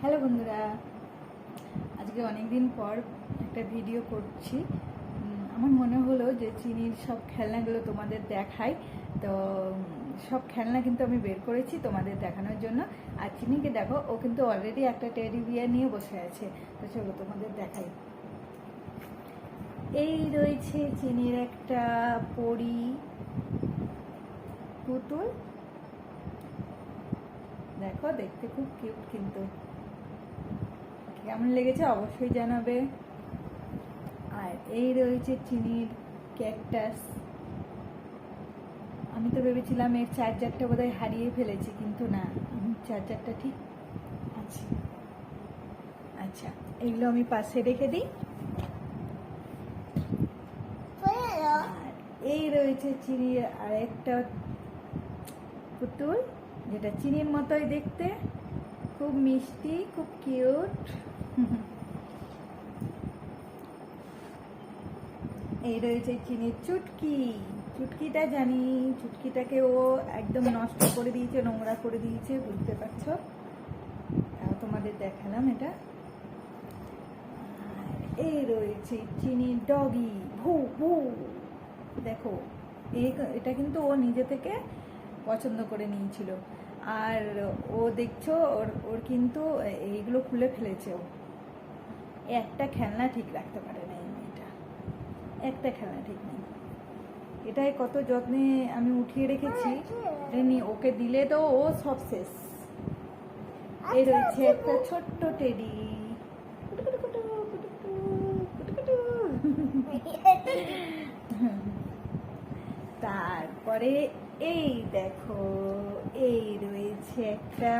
Hello বন্ধুরা। আজকে অনেক দিন পর একটা ভিডিও করছি। আমার মনে হলো যে চিনির সব খেলনাগুলো তোমাদের দেখাই। তো, সব খেলনা কিন্তু আমি বের করেছি তোমাদের দেখানোর জন্য। আর চিনিকে দেখো, ও কিন্তু অলরেডি একটা টেডি বিয়ার নিয়ে বসে আছে। তো চলো তোমাদের দেখাই। এই রয়েছে চিনির একটা পরি, পুতুল। দেখো, দেখতে খুব কিউট কিন্তু। কেমন লেগেছে অবশ্যই জানাবে। আর এই রয়েছে চিনির ক্যাকটাস। আমি তো ভেবেছিলাম এর চার্জারটা বোধহয় হারিয়ে ফেলেছি, কিন্তু না, চার্জারটা ঠিক আছে। আচ্ছা এগুলো আমি পাশে রেখে দিই। এই রয়েছে চিনির আরেকটা পুতুল, যেটা চিনির মতোই দেখতে। খুব মিষ্টি, খুব কিউট। এই রয়েছে চিনির চুটকি। চুটকিটা জানি, চুটকিটাকে ও একদম নষ্ট করে দিয়েছে, নোংরা করে দিয়েছে, বুঝতে পারছ? তোমাদের দেখালাম এটা। এই রয়েছে চিনির ডগি। ভু ভু। দেখো এটা কিন্তু ও নিজে থেকে পছন্দ করে নিয়েছিল। আর ও দেখছ, ওর ওর কিন্তু এইগুলো খুলে ফেলেছে ও। একটা খেলনা ঠিক রাখতে পারে না এই মেয়েটা। একটা খেলনা ঠিক নেই। এটাই কত যত্নে আমি উঠিয়ে রেখেছি। ওকে দিলে তো ও সব শেষ। এই রয়েছে একটা ছোট্ট টেডি। তারপরে এই দেখো এই রয়েছে একটা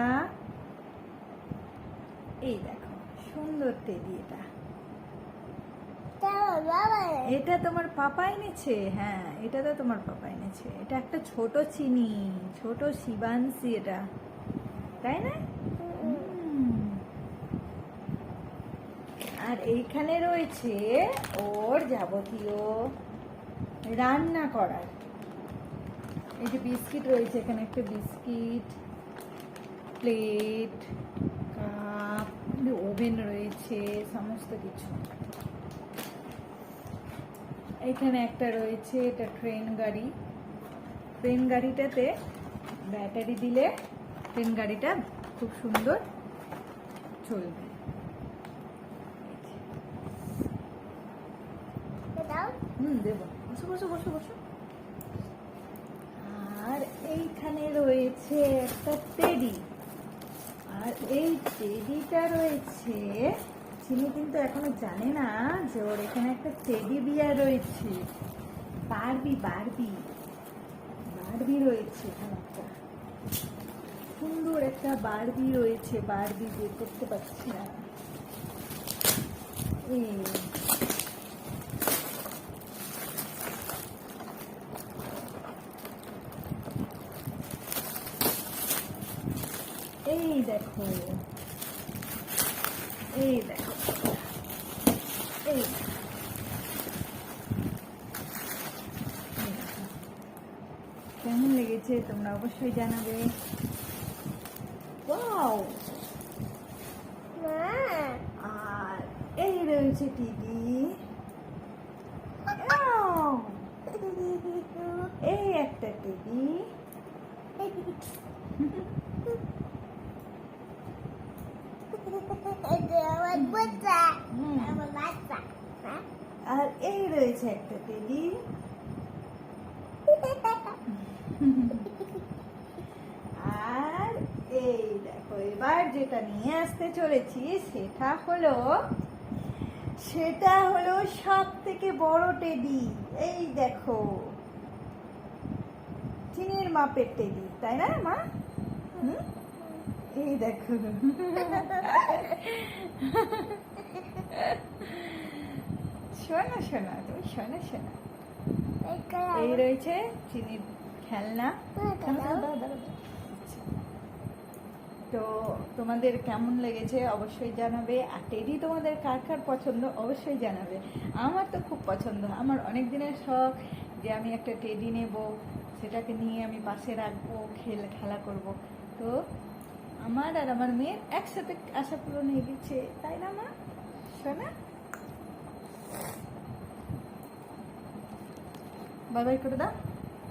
এই দেখো। সুন্দর টেডি এটা এটা তোমার পাপা এনেছে হ্যাঁ এটা তো তোমার পাপা এনেছে এটা একটা ছোট চিনি ছোট শিবাংশি এটা। তাই না? আর এইখানে রয়েছে ওর যাবতীয় রান্না করার। এই যে বিস্কিট রয়েছে এখানে একটা বিস্কিট প্লেট ওভেন রয়েছে সমস্ত কিছু। এখানে একটা রয়েছে এটা ট্রেন গাড়ি। ট্রেন গাড়িটাতে ব্যাটারি দিলে ট্রেন গাড়িটা খুব সুন্দর চলবে। হুম দেবো। বসো বসো বসো বসো। আর এইখানে রয়েছে একটা টেডি আর এই টেডিটা রয়েছে। চিনি কিন্তু এখনও জানে না যে ওর এখানে একটা টেডি বিয়ার রয়েছে। Barbie Barbie. বারবি রয়েছে এখানে একটা। সুন্দর একটা বারবি রয়েছে, বারবি বের করতে পারছি না। এই। দেখো। এই। কেমন লেগেছে তোমরা অবশ্যই জানাবে। Wow! আর এই রয়েছে টিভি। এই একটা টিভি। আর এই রয়েছে একটা টেডি। আর এই দেখো এবার যেটা নিয়ে আসতে চলেছি সেটা হলো সেটা হলো সব থেকে বড় টেডি। এই দেখো চিনের মাপের টেডি তাই না মা? হুম? এই দেখো। শোনো, শোনা, তুমি শোনো, শোনা। এই রয়েছে চিনির খেলনা। আচ্ছা। তো তোমাদের কেমন লেগেছে অবশ্যই জানাবে, আর টেডি তোমাদের কার কার পছন্দ অবশ্যই জানাবে। আমার তো খুব পছন্দ। আমার অনেক দিনের শখ যে আমি একটা টেডি নেব, সেটাকে নিয়ে আমি পাশে রাখব, খেল, খেলা করব। তো আমার আর আমার মেয়ের একসাথে আশা পূরণ হয়ে গেছে তাই না মা? শোনা বাবাই বাই করে দাও।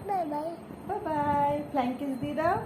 Bye bye bye bye flying kiss দিয়ে দাও।